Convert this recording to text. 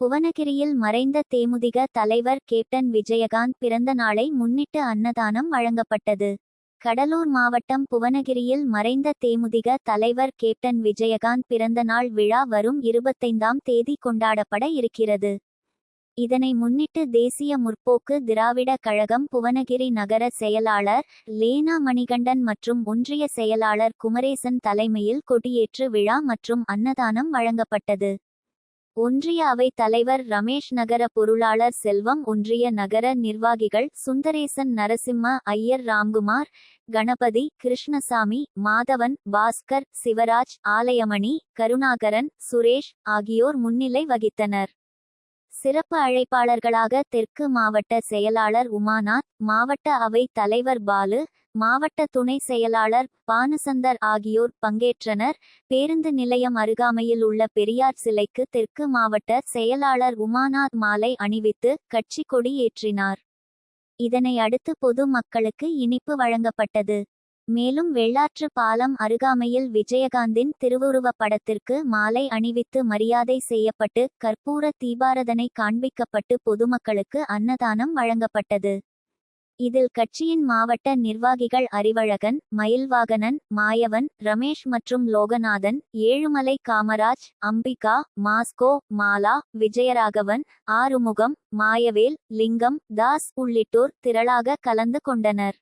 புவனகிரியில் மறைந்த தேமுதிக தலைவர் கேப்டன் விஜயகாந்த் பிறந்த நாளை முன்னிட்டு அன்னதானம் வழங்கப்பட்டது. கடலூர் மாவட்டம் புவனகிரியில் மறைந்த தேமுதிக தலைவர் கேப்டன் விஜயகாந்த் பிறந்த நாள் விழா வரும் இருபத்தைந்தாம் தேதி கொண்டாடப்பட இருக்கிறது. இதனை முன்னிட்டு தேசிய முற்போக்கு திராவிட கழகம் புவனகிரி நகர செயலாளர் லேனா மணிகண்டன் மற்றும் ஒன்றிய செயலாளர் குமரேசன் தலைமையில் கொடியேற்று விழா மற்றும் அன்னதானம் வழங்கப்பட்டது. ஒன்றிய அவை தலைவர் ரமேஷ் நகர பொருளாளர் செல்வம் ஒன்றிய நகர நிர்வாகிகள் சுந்தரேசன் நரசிம்ம ஐயர் ராம்குமார் கணபதி கிருஷ்ணசாமி மாதவன் பாஸ்கர் சிவராஜ் ஆலயமணி கருணாகரன் சுரேஷ் ஆகியோர் முன்னிலை வகித்தனர். சிறப்பு அழைப்பாளர்களாக தெற்கு மாவட்ட செயலாளர் உமாநாத் மாவட்ட அவை தலைவர் பாலு மாவட்ட துணை செயலாளர் பானுசந்தர் ஆகியோர் பங்கேற்றனர். பேருந்து நிலையம் அருகாமையில் உள்ள பெரியார் சிலைக்கு தெற்கு மாவட்ட செயலாளர் உமாநாத் மாலை அணிவித்து கட்சி கொடி ஏற்றினார் இதனை அடுத்து பொது மக்களுக்கு இனிப்பு வழங்கப்பட்டது. மேலும் வெள்ளாற்று பாலம் அருகாமையில் விஜயகாந்தின் திருவுருவப் படத்திற்கு மாலை அணிவித்து மரியாதை செய்யப்பட்டு கற்பூர தீபாரதனை காண்பிக்கப்பட்டு பொதுமக்களுக்கு அன்னதானம் வழங்கப்பட்டது. இதில் கட்சியின் மாவட்ட நிர்வாகிகள் அறிவழகன் மயில்வாகனன் மாயவன் ரமேஷ் மற்றும் லோகநாதன் ஏழுமலை காமராஜ் அம்பிகா மாஸ்கோ மாலா விஜயராகவன் ஆறுமுகம் மாயவேல் லிங்கம் தாஸ் உள்ளிட்டோர் திரளாக கலந்து கொண்டனர்.